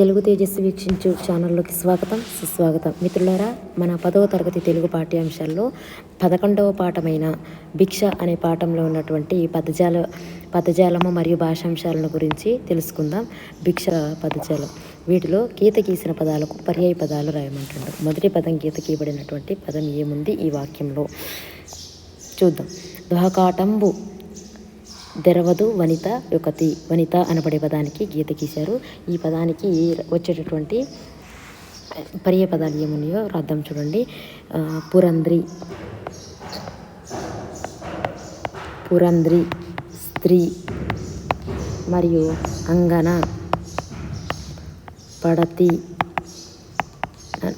తెలుగు తేజస్సు వీక్షించు ఛానల్లోకి స్వాగతం సుస్వాగతం. మిత్రులారా మన పదవ తరగతి తెలుగు పాఠ్యాంశాల్లో పదకొండవ పాఠమైన భిక్ష అనే పాఠంలో ఉన్నటువంటి పదజాల పదజాలము మరియు భాషాంశాలను గురించి తెలుసుకుందాం. భిక్ష పదజాలం. వీటిలో గీత గీసిన పదాలకు పర్యాయ పదాలు రాయమంటుండ్రు మొదటి పదం గీత గీయబడినటువంటి పదం ఏముంది? ఈ వాక్యంలో చూద్దాం. ద్వాకాటంబు దెరవదు వనిత యొకతి వనిత అనబడే పదానికి గీత గీశారు. ఈ పదానికి వచ్చేటటువంటి పర్య పదాలు ఏమున్నాయో రాద్దాం చూడండి. పురంద్రి పురంద్రి స్త్రీ మరియు అంగన పడతి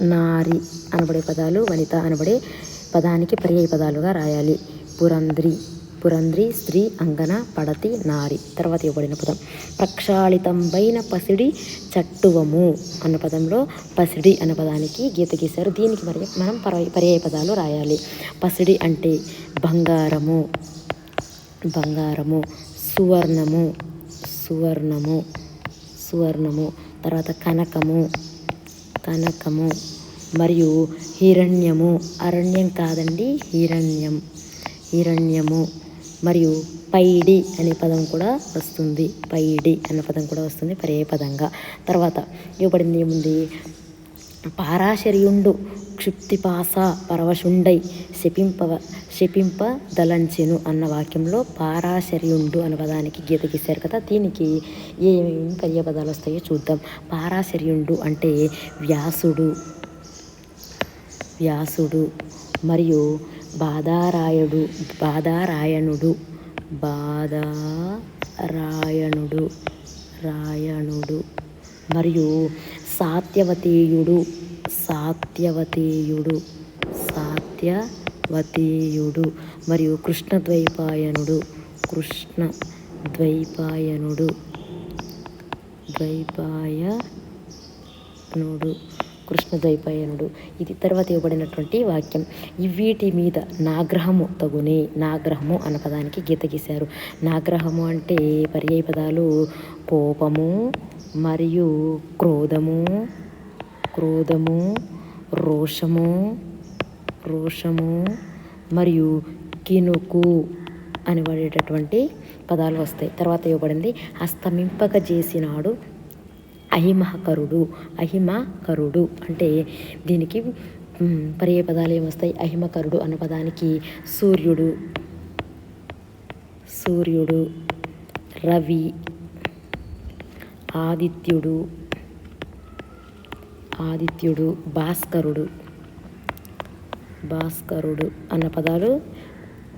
నారి అనబడే పదాలు. వనిత అనబడే పదానికి పర్యాయ పదాలుగా రాయాలి. పురంద్రి. పురంధ్రి స్త్రీ అంగన పడతి నారి. తర్వాత ఇవ్వబడిన పదం. ప్రక్షాళితంబైన పసిడి చట్టువము అన్న పదంలో పసిడి అన్న పదానికి గీత గీశారు. దీనికి మరి మనం పర్యాయ పదాలు రాయాలి. పసిడి అంటే బంగారము బంగారము సువర్ణము సువర్ణము సువర్ణము తర్వాత కనకము కనకము మరియు హిరణ్యము. అరణ్యం కాదండి హిరణ్యం హిరణ్యము. మరియు పైడి అనే పదం కూడా వస్తుంది. పైడి అనే పదం కూడా వస్తుంది పర్యాయపదంగా. తర్వాత ఇవ్వబడింది ఏముంది? పారాశర్యుండు క్షుప్తిపాస పరవశుండై శపింప శపింప దలంచెను అన్న వాక్యంలో పారాశర్యుండు అన్న పదానికి గీత గీశారు కదా దీనికి ఏమేమి పర్యాపదాలు వస్తాయో చూద్దాం. పారాశర్యుండు అంటే వ్యాసుడు వ్యాసుడు మరియు బాధారాయుడు బాధారాయణుడు బాధారాయణుడు రాయణుడు. మరియు సాత్యవతీయుడు సాత్యవతీయుడు సాత్యవతీయుడు. మరియు కృష్ణద్వైపాయనుడు కృష్ణ ద్వైపాయనుడు ద్వైపాయనుడు. కృష్ణద్వైపాయనుడు ఇది తర్వాత ఇవ్వబడినటువంటి వాక్యం. ఇవ్వీటి వీటి మీద నాగ్రహము తగునే నాగ్రహము అన్న పదానికి గీత గీశారు. నాగ్రహము అంటే పర్యాయ పదాలు కోపము మరియు క్రోధము క్రోధము రోషము రోషము మరియు కినుకు అని పడేటటువంటి పదాలు వస్తాయి. తర్వాత ఇవ్వబడింది హస్తమింపక చేసినాడు అహిమహకరుడు అహిమకరుడు అంటే దీనికి మ్, పర్యాయ పదాలు ఏమొస్తాయి అహిమకరుడు అన్న పదానికి సూర్యుడు సూర్యుడు రవి ఆదిత్యుడు ఆదిత్యుడు భాస్కరుడు భాస్కరుడు అన్న పదాలు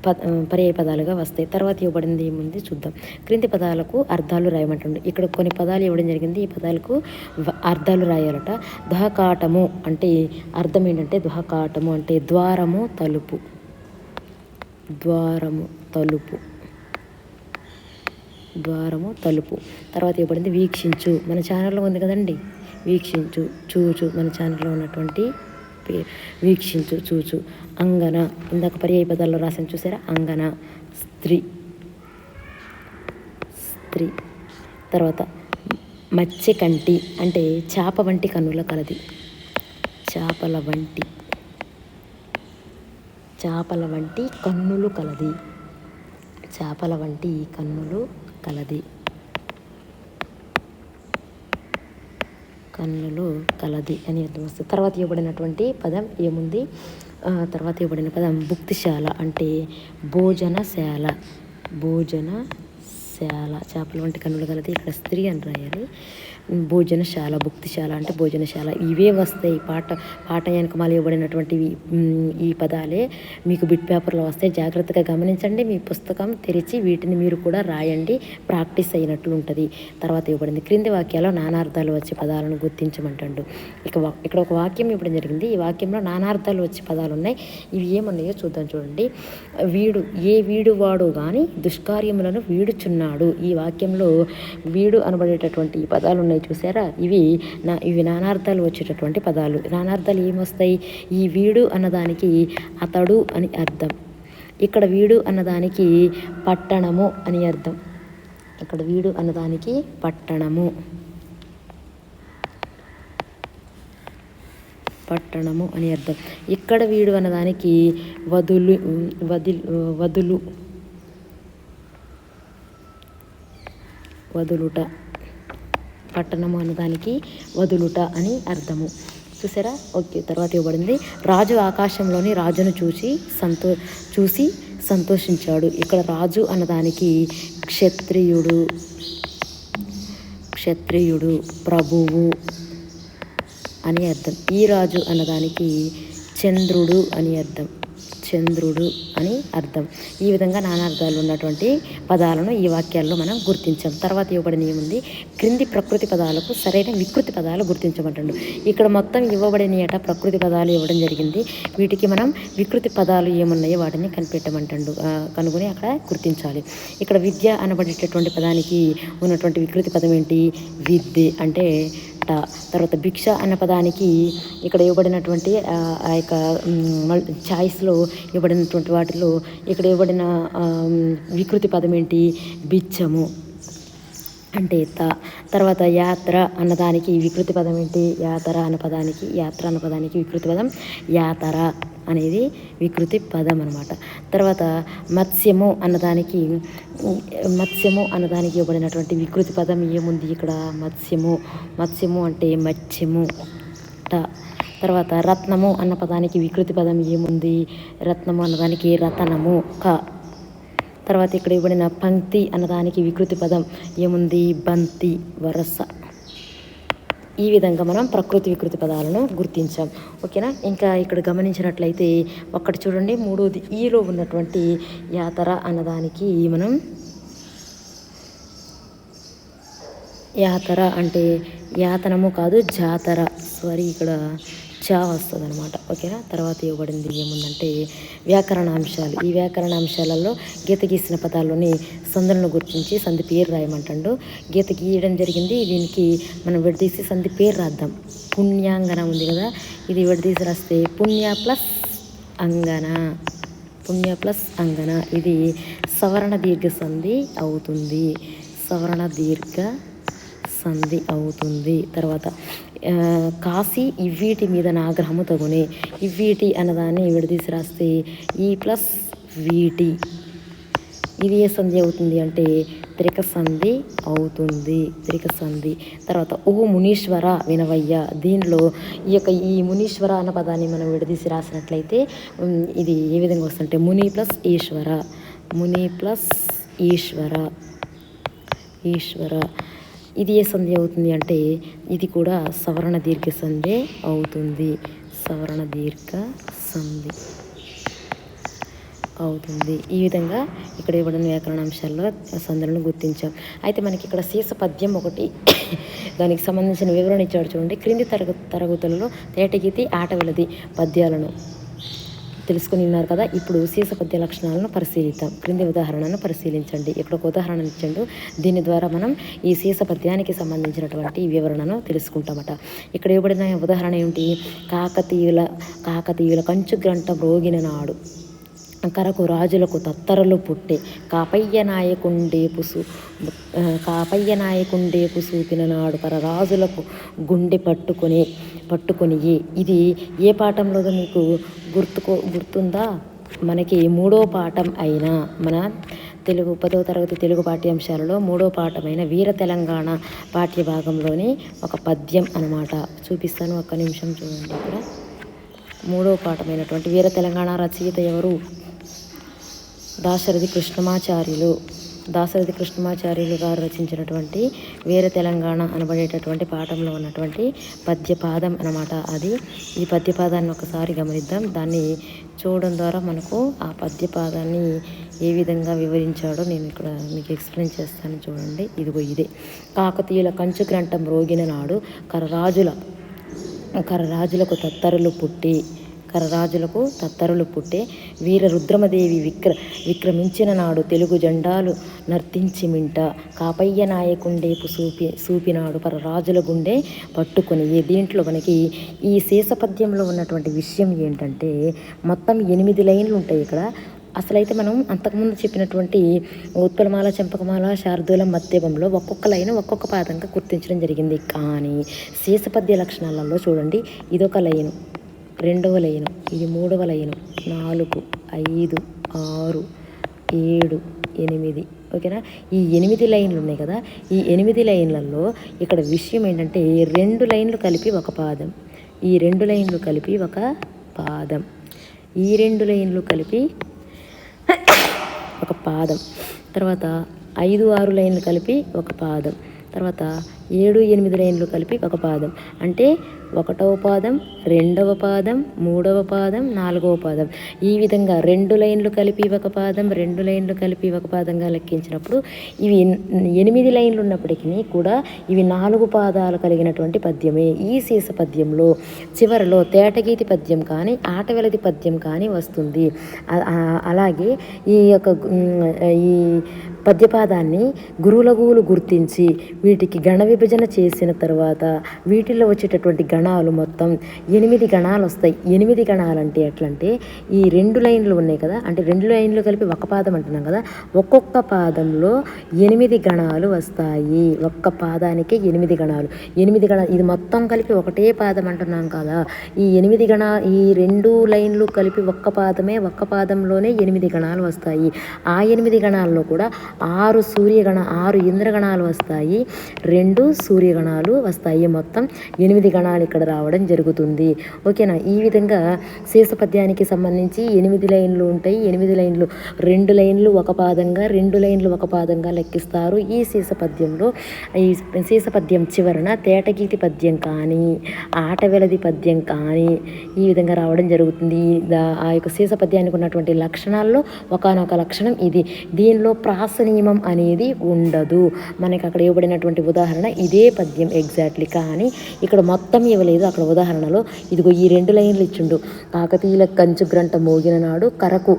పద పర్యాయ పదాలుగా వస్తాయి. తర్వాత ఇవ్వబడింది ఏముంది? చూద్దాం. క్రింది పదాలకు అర్థాలు రాయమంటుండే. ఇక్కడ కొన్ని పదాలు ఇవ్వడం జరిగింది. ఈ పదాలకు అర్థాలు రాయాలట. దుహకాటము అంటే అర్థం ఏంటంటే దుహకాటము అంటే ద్వారము తలుపు. ద్వారము తలుపు. ద్వారము తలుపు. తర్వాత ఇవ్వబడింది వీక్షించు. మన ఛానల్లో ఉంది కదండి. వీక్షించు చూచు మన ఛానల్లో ఉన్నటువంటి వీక్షించు చూచు. అంగన. ఇందాక పర్యాయ పదాల్లో రాసాను చూసారా? అంగన స్త్రీ. స్త్రీ. తర్వాత మత్స్య కంటి అంటే చేప వంటి కన్నుల కలది. చేపల వంటి. చేపల వంటి కన్నులు కలది. చేపల వంటి కన్నులు కలది. కన్నులు కలది అని అర్థం వస్తుంది. తర్వాత ఇవ్వబడినటువంటి పదం ఏముంది? తర్వాత ఇవ్వబడిన పదం భుక్తిశాల అంటే భోజనశాల. భోజనశాల. చేపల వంటి కన్నులు కలది ఇక్కడ స్త్రీ అని రాయాలి. భోజనశాల భుక్తిశాల అంటే భోజనశాల. ఇవే వస్తాయి. పాట పాట వెనకమాల ఇవ్వబడినటువంటివి ఈ పదాలే మీకు బిట్ పేపర్లో వస్తాయి. జాగ్రత్తగా గమనించండి. మీ పుస్తకం తెరిచి వీటిని మీరు కూడా రాయండి. ప్రాక్టీస్ అయినట్లు ఉంటుంది. తర్వాత ఇవ్వబడింది. క్రింది వాక్యాల్లో నానార్థాలు వచ్చే పదాలను గుర్తించమంటాడు. ఇక ఇక్కడ ఒక వాక్యం ఇవ్వడం జరిగింది. ఈ వాక్యంలో నానార్థాలు వచ్చే పదాలు ఉన్నాయి ఇవి ఏమున్నాయో చూద్దాం చూడండి. వీడు ఏ వీడు వాడు కానీ దుష్కార్యములను వీడుచున్నాడు. ఈ వాక్యంలో వీడు అనబడేటటువంటి ఈ పదాలు ఉన్నాయి చూసారా? ఇవి నా ఇవి నానార్థాలు వచ్చేటటువంటి పదాలు. నానార్థాలు ఏమొస్తాయి? ఈ వీడు అన్నదానికి అతడు అని అర్థం. ఇక్కడ వీడు అన్నదానికి పట్టణము అని అర్థం. ఇక్కడ వీడు అన్నదానికి పట్టణము. పట్టణము అని అర్థం. ఇక్కడ వీడు అన్నదానికి వదులు వదిలు వదులు వదులుట. పట్టణము అన్నదానికి వదులుట అని అర్థము. చూసారా? ఓకే తర్వాత ఇవ్వబడింది. రాజు ఆకాశంలోని రాజును చూసి సంతో చూసి సంతోషించాడు. ఇక్కడ రాజు అన్నదానికి క్షత్రియుడు క్షత్రియుడు ప్రభువు అని అర్థం. ఈ రాజు అన్నదానికి చంద్రుడు అని అర్థం. చంద్రుడు అని అర్థం. ఈ విధంగా నానార్థాలు ఉన్నటువంటి పదాలను ఈ వాక్యాల్లో మనం గుర్తించాం. తర్వాత ఇవ్వబడిన ఏముంది? క్రింది ప్రకృతి పదాలకు సరైన వికృతి పదాలు గుర్తించమంటాడు ఇక్కడ మొత్తం ఇవ్వబడిన ఏట ప్రకృతి పదాలు ఇవ్వడం జరిగింది. వీటికి మనం వికృతి పదాలు ఏమున్నాయో వాటిని కనిపెట్టమంటాడు. కనుగొని అక్కడ గుర్తించాలి. ఇక్కడ విద్య అనబడేటటువంటి పదానికి ఉన్నటువంటి వికృతి పదం ఏంటి? విద్య అంటే అట్ట తర్వాత భిక్ష అన్న పదానికి ఇక్కడ ఇవ్వబడినటువంటి ఆ, యొక్క ఛాయిస్లో ఇవ్వబడినటువంటి వాటిలో ఇక్కడ ఇవ్వబడిన వికృతి పదం ఏంటి? బిచ్చము. అంటే త. తర్వాత యాత్ర అన్నదానికి వికృతి పదం ఏంటి? యాతర అన్న పదానికి యాత్ర అన్న పదానికి వికృతి పదం యాతర అనేది వికృతి పదం అనమాట తర్వాత మత్స్యము అన్నదానికి మత్స్యము అన్నదానికి ఇవ్వబడినటువంటి వికృతి పదం ఏముంది ఇక్కడ? మత్స్యము. మత్స్యము అంటే మత్స్యము. ట. తర్వాత రత్నము అన్న పదానికి వికృతి పదం ఏముంది? రత్నము అన్నదానికి రతనము. క. తర్వాత ఇక్కడ ఇవ్వబడిన పంక్తి అన్నదానికి వికృతి పదం ఏముంది? బంతి వరస. ఈ విధంగా మనం ప్రకృతి వికృతి పదాలను గుర్తించాం. ఓకేనా? ఇంకా ఇక్కడ గమనించినట్లయితే ఒక్కటి చూడండి. మూడోది ఈలో ఉన్నటువంటి యాతర అన్నదానికి మనం యాతర అంటే యాతనము కాదు జాతర. సారీ ఇక్కడ చా వస్తుంది అనమాట ఓకేనా? తర్వాత ఇవ్వబడింది ఏముందంటే వ్యాకరణాంశాలు. ఈ వ్యాకరణాంశాలలో గీత గీసిన పదాల్లోని సందులను గుర్తించి సంధి పేరు రాయమంటాడు. గీత గీయడం జరిగింది. దీనికి మనం విడదీసి సంధి పేరు రాద్దాం. పుణ్యాంగన ఉంది కదా? ఇది విడదీసి రాస్తే పుణ్య ప్లస్ అంగన? పుణ్య ప్లస్ అంగన? ఇది సవరణ దీర్ఘ సంధి అవుతుంది. సవరణ దీర్ఘ సంధి అవుతుంది. తర్వాత కాశీ ఇవ్వీటి మీద నాగ్రహము తగునే. ఇవ్వీటి అన్నదాన్ని విడదీసి రాస్తే ఈ ప్లస్ వీటి. ఇది ఏ సంధి అవుతుంది అంటే త్రిక సంధి అవుతుంది. త్రిక సంధి తర్వాత ఓ మునీశ్వర వినవయ్య. దీనిలో ఈ యొక్క ఈ మునీశ్వర అన్న పదాన్ని మనం విడదీసి రాసినట్లయితే ఇది ఏ విధంగా వస్తుందంటే ముని ప్లస్ ఈశ్వర. ముని ప్లస్ ఈశ్వర. ఈశ్వర. ఇది ఏ సంధి అవుతుంది అంటే ఇది కూడా సవర్ణ దీర్ఘ సంధి అవుతుంది. సవర్ణ దీర్ఘ సంధి అవుతుంది. ఈ విధంగా ఇక్కడ ఇవ్వడం వ్యాకరణ అంశాల్లో సందులను గుర్తించాం. అయితే మనకి ఇక్కడ శీర్ష పద్యం ఒకటి. దానికి సంబంధించిన వివరణ ఇచ్చాడు చూడండి. క్రింది తరగ తరగతులలో తేటగీతి ఆట వెలది పద్యాలను. తెలుసుకుని ఉన్నారు కదా ఇప్పుడు సీస పద్య లక్షణాలను పరిశీలిద్దాం. క్రింది ఉదాహరణను పరిశీలించండి. ఇక్కడ ఒక ఉదాహరణ ఇచ్చండు. దీని ద్వారా మనం ఈ సీస పద్యానికి సంబంధించినటువంటి వివరణను తెలుసుకుంటామట. ఇక్కడ ఇవ్వబడిన ఉదాహరణ ఏమిటి? కాకతీయుల కాకతీయుల కంచు గ్రంథ రోగిన నాడు. కరకు రాజులకు తత్తరలు పుట్టే కాపయ్య నాయకుండేపుసు కాపయ్య నాయకుండేపు చూపిన నాడు పర రాజులకు గుండె పట్టుకొని పట్టుకొని ఇది ఏ పాఠంలో మీకు గుర్తుకో గుర్తుందా? మనకి మూడో పాఠం అయిన మన తెలుగు పదవ తరగతి తెలుగు పాఠ్యాంశాలలో మూడో పాఠమైన వీర తెలంగాణ పాఠ్య భాగంలోని ఒక పద్యం అనమాట చూపిస్తాను ఒక్క నిమిషం చూడండి ఇక్కడ మూడో పాఠమైనటువంటి వీర తెలంగాణ రచయిత ఎవరు? దాశరథి కృష్ణమాచార్యులు దాశరథి కృష్ణమాచార్యులు గారు రచించినటువంటి వీర తెలంగాణ అనబడేటటువంటి పాఠంలో ఉన్నటువంటి పద్యపాదం అన్నమాట అది. ఈ పద్యపాదాన్ని ఒకసారి గమనిద్దాం. దాన్ని చూడడం ద్వారా మనకు ఆ పద్యపాదాన్ని ఏ విధంగా వివరించాడో నేను ఇక్కడ మీకు ఎక్స్ప్లెయిన్ చేస్తాను చూడండి. ఇదిగో ఇదే. కాకతీయుల కంచు గ్రంథం రోగిన నాడు కరరాజుల కరరాజులకు తత్తరులు పుట్టి కరరాజులకు తత్తరులు పుట్టే వీర రుద్రమదేవి విక్ర విక్రమించిన నాడు తెలుగు జెండాలు నర్తించి మింట కాపయ్య నాయకుండేపు సూపి సూపినాడు పరరాజుల గుండె పట్టుకొని. దీంట్లో మనకి ఈ శేషపద్యంలో ఉన్నటువంటి విషయం ఏంటంటే మొత్తం ఎనిమిది లైన్లు ఉంటాయి ఇక్కడ. అసలైతే మనం అంతకుముందు చెప్పినటువంటి ఉత్పలమాల చెంపకమాల శారదూల మధ్యమంలో ఒక్కొక్క లైన్ ఒక్కొక్క పాదంగా గుర్తించడం జరిగింది. కానీ శేషపద్య లక్షణాలలో చూడండి ఇదొక లైను. రెండవ లైను ఇది మూడవ లైను నాలుగు ఐదు ఆరు ఏడు ఎనిమిది. ఓకేనా? ఈ ఎనిమిది లైన్లు ఉన్నాయి కదా? ఈ ఎనిమిది లైన్లలో ఇక్కడ విషయం ఏంటంటే రెండు లైన్లు కలిపి ఒక పాదం ఈ రెండు లైన్లు కలిపి ఒక పాదం ఈ రెండు లైన్లు కలిపి ఒక పాదం తర్వాత ఐదు ఆరు లైన్లు కలిపి ఒక పాదం తర్వాత ఏడు ఎనిమిది లైన్లు కలిపి ఒక పాదం. అంటే ఒకటవ పాదం రెండవ పాదం మూడవ పాదం నాలుగవ పాదం. ఈ విధంగా రెండు లైన్లు కలిపి ఒక పాదం రెండు లైన్లు కలిపి ఒక పాదంగా లెక్కించినప్పుడు ఇవి ఎనిమిది లైన్లు ఉన్నప్పటికీ కూడా ఇవి నాలుగు పాదాలు కలిగినటువంటి పద్యమే. ఈ సీస పద్యంలో చివరిలో తేటగీతి పద్యం కానీ ఆటవెలది పద్యం కానీ వస్తుంది. అలాగే ఈ యొక్క ఈ పద్యపాదాన్ని గురువులగులు గుర్తించి వీటికి గణ విభజన చేసిన తర్వాత వీటిల్లో వచ్చేటటువంటి గణాలు మొత్తం ఎనిమిది గణాలు వస్తాయి. ఎనిమిది గణాలు అంటే ఎట్లంటే ఈ రెండు లైన్లు ఉన్నాయి కదా అంటే రెండు లైన్లు కలిపి ఒక పాదం అంటున్నాం కదా ఒక్కొక్క పాదంలో ఎనిమిది గణాలు వస్తాయి. ఒక్క పాదానికి ఎనిమిది గణాలు. ఎనిమిది గణ ఇది మొత్తం కలిపి ఒకటే పాదం అంటున్నాం కదా ఈ ఎనిమిది గణ ఈ రెండు లైన్లు కలిపి ఒక్క పాదమే ఒక్క పాదంలోనే ఎనిమిది గణాలు వస్తాయి. ఆ ఎనిమిది గణాల్లో కూడా ఆరు సూర్యగణ ఆరు ఇంద్రగణాలు వస్తాయి. రెండు సూర్యగణాలు వస్తాయి. మొత్తం ఎనిమిది గణాలు ఇక్కడ రావడం జరుగుతుంది. ఓకేనా? ఈ విధంగా శేషపద్యానికి సంబంధించి ఎనిమిది లైన్లు ఉంటాయి. ఎనిమిది లైన్లు రెండు లైన్లు ఒక పాదంగా రెండు లైన్లు ఒక పాదంగా లెక్కిస్తారు. ఈ శేషపద్యంలో ఈ శేషపద్యం చివరన తేటగీతి పద్యం కానీ ఆటవెలది పద్యం కానీ ఈ విధంగా రావడం జరుగుతుంది. దా- ఆ యొక్క శేషపద్యానికి ఉన్నటువంటి లక్షణాల్లో ఒకనొక లక్షణం ఇది. దీనిలో ప్రాస నియమం అనేది ఉండదు. మనకి అక్కడ ఇవ్వబడినటువంటి ఉదాహరణ ఇదే పద్యం ఎగ్జాక్ట్లీ కానీ ఇక్కడ మొత్తం ఇవ్వలేదు. అక్కడ ఉదాహరణలో ఇదిగో ఈ రెండు లైన్లు ఇచ్చిండు. కాకతీయుల కంచు గ్రంట మోగిన నాడు కరకు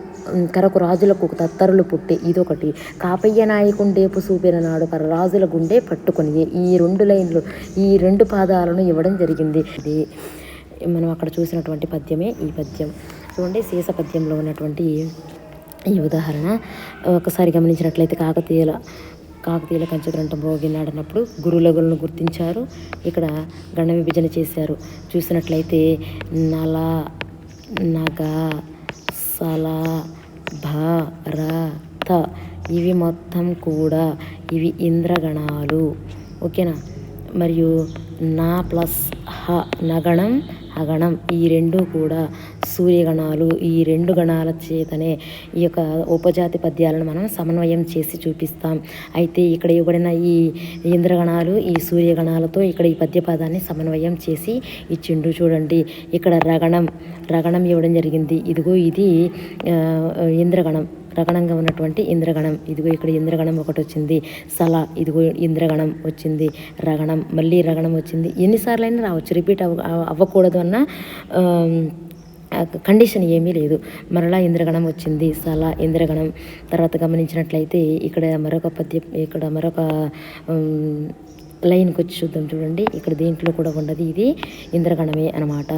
కరకు రాజులకు తత్తరులు పుట్టే ఇదొకటి. కాపయ్య నాయకుండేపు చూపిన నాడు కర రాజుల గుండె పట్టుకొని ఈ రెండు లైన్లు ఈ రెండు పాదాలను ఇవ్వడం జరిగింది. ఇది మనం అక్కడ చూసినటువంటి పద్యమే ఈ పద్యం. చూడండి సీస పద్యంలో ఉన్నటువంటి ఈ ఉదాహరణ. ఒకసారి గమనించినట్లయితే కాకతీయుల కాకతీయుల కంచగ్రంథం మోగినాడన్నప్పుడు గురులగులను గుర్తించారు. ఇక్కడ గణ విభజన చేశారు. చూసినట్లయితే నల నగ సల భారత ఇవి మొత్తం కూడా ఇవి ఇంద్రగణాలు. ఓకేనా? మరియు నా ప్లస్ హ నగణం అగణం. ఈ రెండు కూడా సూర్యగణాలు. ఈ రెండు గణాల చేతనే ఈ యొక్క ఉపజాతి పద్యాలను మనం సమన్వయం చేసి చూపిస్తాం. అయితే ఇక్కడ ఇవ్వబడిన ఈ ఇంద్రగణాలు ఈ సూర్యగణాలతో ఇక్కడ ఈ పద్యపాదాన్ని సమన్వయం చేసి ఇచ్చిండు చూడండి. ఇక్కడ రగణం. రగణం ఇవ్వడం జరిగింది. ఇదిగో ఇది ఇంద్రగణం. రగణంగా ఉన్నటువంటి ఇంద్రగణం. ఇదిగో ఇక్కడ ఇంద్రగణం ఒకటి వచ్చింది. సల ఇదిగో ఇంద్రగణం వచ్చింది. రగణం మళ్ళీ రగణం వచ్చింది. ఎన్నిసార్లు అయినా రావచ్చు. రిపీట్ అవ్వ అవ్వకూడదు అన్న కండిషన్ ఏమీ లేదు. మరలా ఇంద్రగణం వచ్చింది. సల ఇంద్రగణం. తర్వాత గమనించినట్లయితే ఇక్కడ మరొక పద్య ఇక్కడ మరొక లైన్కి వచ్చి చూద్దాం చూడండి. ఇక్కడ దీంట్లో కూడా ఉండదు. ఇది ఇంద్రగణమే అన్నమాట.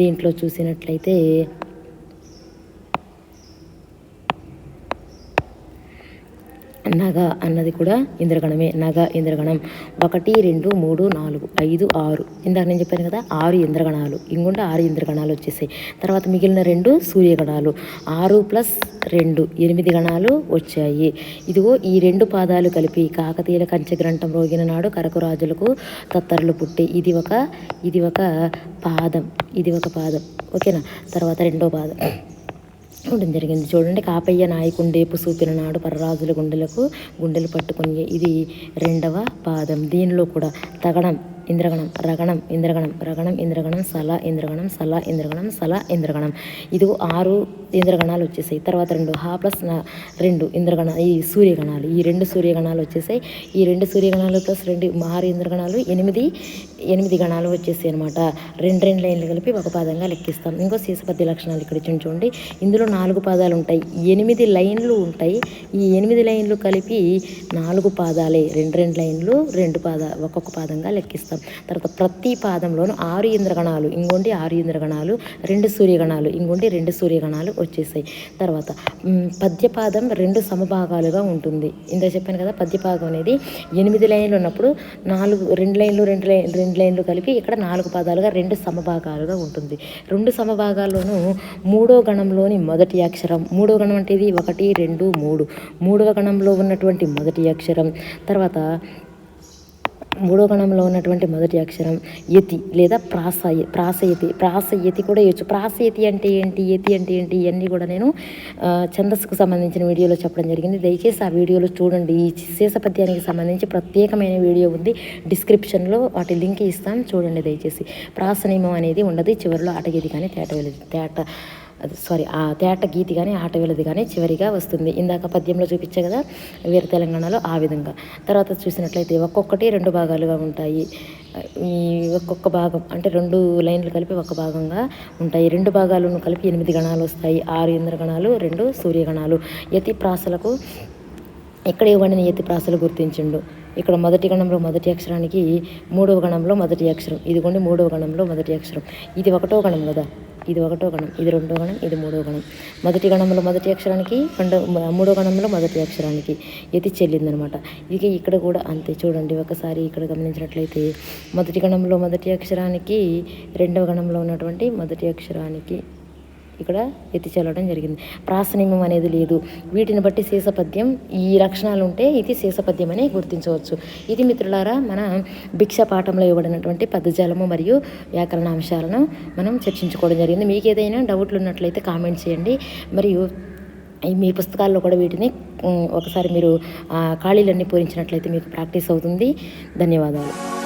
దీంట్లో చూసినట్లయితే నగ అన్నది కూడా ఇంద్రగణమే. నగ ఇంద్రగణం. ఒకటి రెండు మూడు నాలుగు ఐదు ఆరు. ఇందాక నేను చెప్పాను కదా ఆరు ఇంద్రగణాలు. ఇంకొండ ఆరు ఇంద్రగణాలు వచ్చేసాయి. తర్వాత మిగిలిన రెండు సూర్యగణాలు. ఆరు ప్లస్ రెండు ఎనిమిది గణాలు వచ్చాయి. ఇదిగో ఈ రెండు పాదాలు కలిపి కాకతీయుల కంచగ్రంథం రోగిన నాడు కరకు రాజులకు తత్తరులు పుట్టి ఇది ఒక ఇది ఒక పాదం. ఇది ఒక పాదం. ఓకేనా? తర్వాత రెండో పాదం. ఉండడం జరిగింది. చూడండి కాపయ్య నాయకుండేపు చూపిన నాడు పరరాజుల గుండెలకు గుండెలు పట్టుకుని ఇది రెండవ పాదం. దీనిలో కూడా తగడం ఇంద్రగణం రగణం ఇంద్రగణం రగణం ఇంద్రగణం సల ఇంద్రగణం సల ఇంద్రగణం సల ఇంద్రగణం. ఇది ఆరు ఇంద్రగణాలు వచ్చేసాయి. తర్వాత రెండు హా ప్లస్ రెండు ఇంద్రగణ ఈ సూర్యగణాలు. ఈ రెండు సూర్యగణాలు వచ్చేసాయి. ఈ రెండు సూర్యగణాలు ప్లస్ రెండు ఆరు ఇంద్రగణాలు ఎనిమిది ఎనిమిది గణాలు వచ్చేసాయి అనమాట రెండు రెండు లైన్లు కలిపి ఒక పాదంగా లెక్కిస్తాం. ఇంకో శీసపద్య లక్షణాలు ఇక్కడ ఇచ్చిన చూడండి. ఇందులో నాలుగు పాదాలు ఉంటాయి. ఎనిమిది లైన్లు ఉంటాయి. ఈ ఎనిమిది లైన్లు కలిపి నాలుగు పాదాలే. రెండు రెండు లైన్లు రెండు పాద ఒక్కొక్క పాదంగా లెక్కిస్తాం. తర్వాత ప్రతి పాదంలోనూ ఆరు ఇంద్రగణాలు ఇంకోండి ఆరు ఇంద్రగణాలు రెండు సూర్యగణాలు ఇంకోండి రెండు సూర్యగణాలు వచ్చేసాయి. తర్వాత పద్యపాదం రెండు సమభాగాలుగా ఉంటుంది. ఇందా చెప్పాను కదా పద్యపాదం అనేది ఎనిమిది లైన్లు ఉన్నప్పుడు నాలుగు రెండు లైన్లు రెండు లైన్ రెండు లైన్లు కలిపి ఇక్కడ నాలుగు పాదాలుగా రెండు సమభాగాలుగా ఉంటుంది. రెండు సమభాగాల్లోనూ మూడో గణంలోని మొదటి అక్షరం మూడో గణం అంటే ఇది ఒకటి రెండు మూడు. మూడవ గణంలో ఉన్నటువంటి మొదటి అక్షరం. తర్వాత మూడో గణంలో ఉన్నటువంటి మొదటి అక్షరం యతి లేదా ప్రాసయ ప్రాసయతి. ప్రాసయతి కూడా ఇవ్వచ్చు ప్రాసయతి అంటే ఏంటి? యతి అంటే ఏంటి? ఇవన్నీ కూడా నేను ఛందస్సుకు సంబంధించిన వీడియోలో చెప్పడం జరిగింది. దయచేసి ఆ వీడియోలో చూడండి. ఈ శేషపద్యానికి సంబంధించి ప్రత్యేకమైన వీడియో ఉంది. డిస్క్రిప్షన్లో వాటి లింక్ ఇస్తాను చూడండి దయచేసి. ప్రాస నియమం అనేది ఉండదు. చివరిలో ఆటగీతి కానీ తేట తేట సారీ ఆ తేట గీతి కానీ ఆట వెలది కానీ చివరిగా వస్తుంది. ఇందాక పద్యంలో చూపించే కదా వీర తెలంగాణలో ఆ విధంగా. తర్వాత చూసినట్లయితే ఒక్కొక్కటి రెండు భాగాలుగా ఉంటాయి. ఈ ఒక్కొక్క భాగం అంటే రెండు లైన్లు కలిపి ఒక భాగంగా ఉంటాయి. రెండు భాగాలను కలిపి ఎనిమిది గణాలు వస్తాయి. ఆరు ఇంద్రగణాలు రెండు సూర్యగణాలు. యతి ప్రాసలకు ఇక్కడ ఇవ్వబడిన యతి ప్రాసలు గుర్తించిండు. ఇక్కడ మొదటి గణంలో మొదటి అక్షరానికి మూడవ గణంలో మొదటి అక్షరం. ఇదిగోండి మూడవ గణంలో మొదటి అక్షరం. ఇది ఒకటో గణం కదా? ఇది ఒకటో గణం. ఇది రెండో గణం. ఇది మూడో గణం. మొదటి గణంలో మొదటి అక్షరానికి రెండో మూడో గణంలో మొదటి అక్షరానికి ఇది చెల్లిందనమాట. ఇక ఇక్కడ కూడా అంతే. చూడండి ఒకసారి ఇక్కడ గమనించినట్లయితే మొదటి గణంలో మొదటి అక్షరానికి రెండవ గణంలో ఉన్నటువంటి మొదటి అక్షరానికి ఇక్కడ ఎత్తి చల్లడం జరిగింది. ప్రాసనీయం అనేది లేదు. వీటిని బట్టి శేషపద్యం ఈ లక్షణాలు ఉంటే ఇది శేషపద్యం అని గుర్తించవచ్చు. ఇది మిత్రులారా మన భిక్ష పాఠంలో ఇవ్వబడినటువంటి పదజాలము మరియు వ్యాకరణ అంశాలను మనం చర్చించుకోవడం జరిగింది. మీకు ఏదైనా డౌట్లు ఉన్నట్లయితే కామెంట్ చేయండి. మరియు మీ పుస్తకాల్లో కూడా వీటిని ఒకసారి మీరు ఖాళీలన్నీ పూరించినట్లయితే మీకు ప్రాక్టీస్ అవుతుంది. ధన్యవాదాలు.